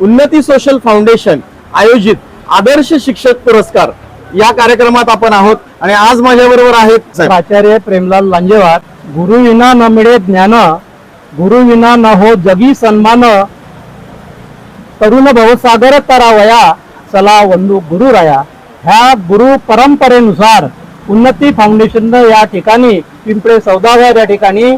उन्नती social foundation आयोजित आदर्श शिक्षक पुरस्कार या कार्यक्रमात आपण आहोत आणि आज माझ्याबरोबर आहेत प्राचार्य प्रेमलाल लांजेवार. गुरुविना न मिळे ज्ञान गुरुविना न हो जगी सन्मान. तरुण भवसागर तरावया चला वंदू गुरु राया. ह्या गुरु परंपरेनुसार उन्नती फाउंडेशननं या ठिकाणी पिंपळे सौदागर या ठिकाणी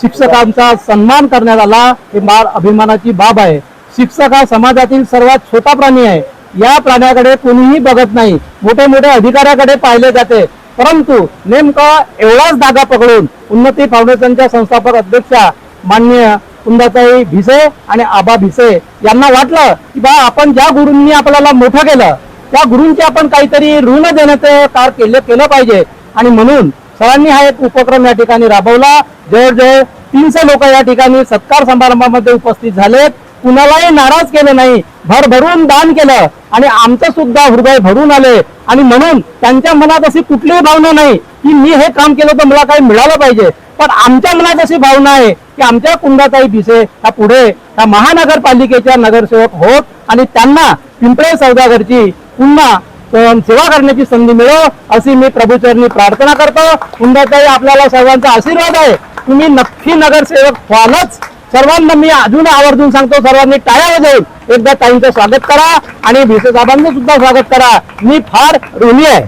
शिक्षकांचा सन्मान करण्यात आला. ही फार अभिमानाची बाब आहे. शिक्षक हा समाजातील सर्वात छोटा प्राणी आहे. या प्राण्याकडे कोणीही बघत नाही. मोठे मोठे अधिकाऱ्याकडे पाहिले जाते. परंतु नेमका एवढाच धागा पकडून उन्नती फाउंडेशनच्या संस्थापक अध्यक्षा मान्य कुंदाताई भिसे आणि आबा भिसे यांना वाटलं की बा आपण ज्या गुरूंनी आपल्याला मोठं केलं त्या गुरूंचे आपण काहीतरी ऋण देण्याचं कार केलं केलं पाहिजे. आणि म्हणून सरांनी हा एक उपक्रम या ठिकाणी राबवला. जवळजवळ तीनशे लोक या ठिकाणी सत्कार समारंभामध्ये उपस्थित झालेत. कुणालाही नाराज केले नाही. भरभरून दान केलं. आणि आमचं सुद्धा हृदय भरून आले. आणि म्हणून त्यांच्या मनात अशी कुठलीही भावना नाही की मी हे काम केलं तर मला काही मिळालं पाहिजे. पण आमच्या मनात अशी भावना आहे की आमच्या कुंडाताई भिसे ह्या पुढे या महानगरपालिकेच्या नगरसेवक होत आणि त्यांना पिंपळे सौदागरची पुन्हा सेवा करण्याची संधी मिळो अशी मी प्रभूचरणी प्रार्थना करतो. कुंडाताई आपल्याला सर्वांचा आशीर्वाद आहे. तुम्ही नक्की नगरसेवक व्हालच. सर्वांना मी अजून आवर्जून सांगतो सर्वांनी टाळ्या देऊन एकदा ताईंचं स्वागत करा आणि भिसे साहेबांचं सुद्धा स्वागत करा. मी फार ऋणी आहे.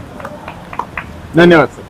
धन्यवाद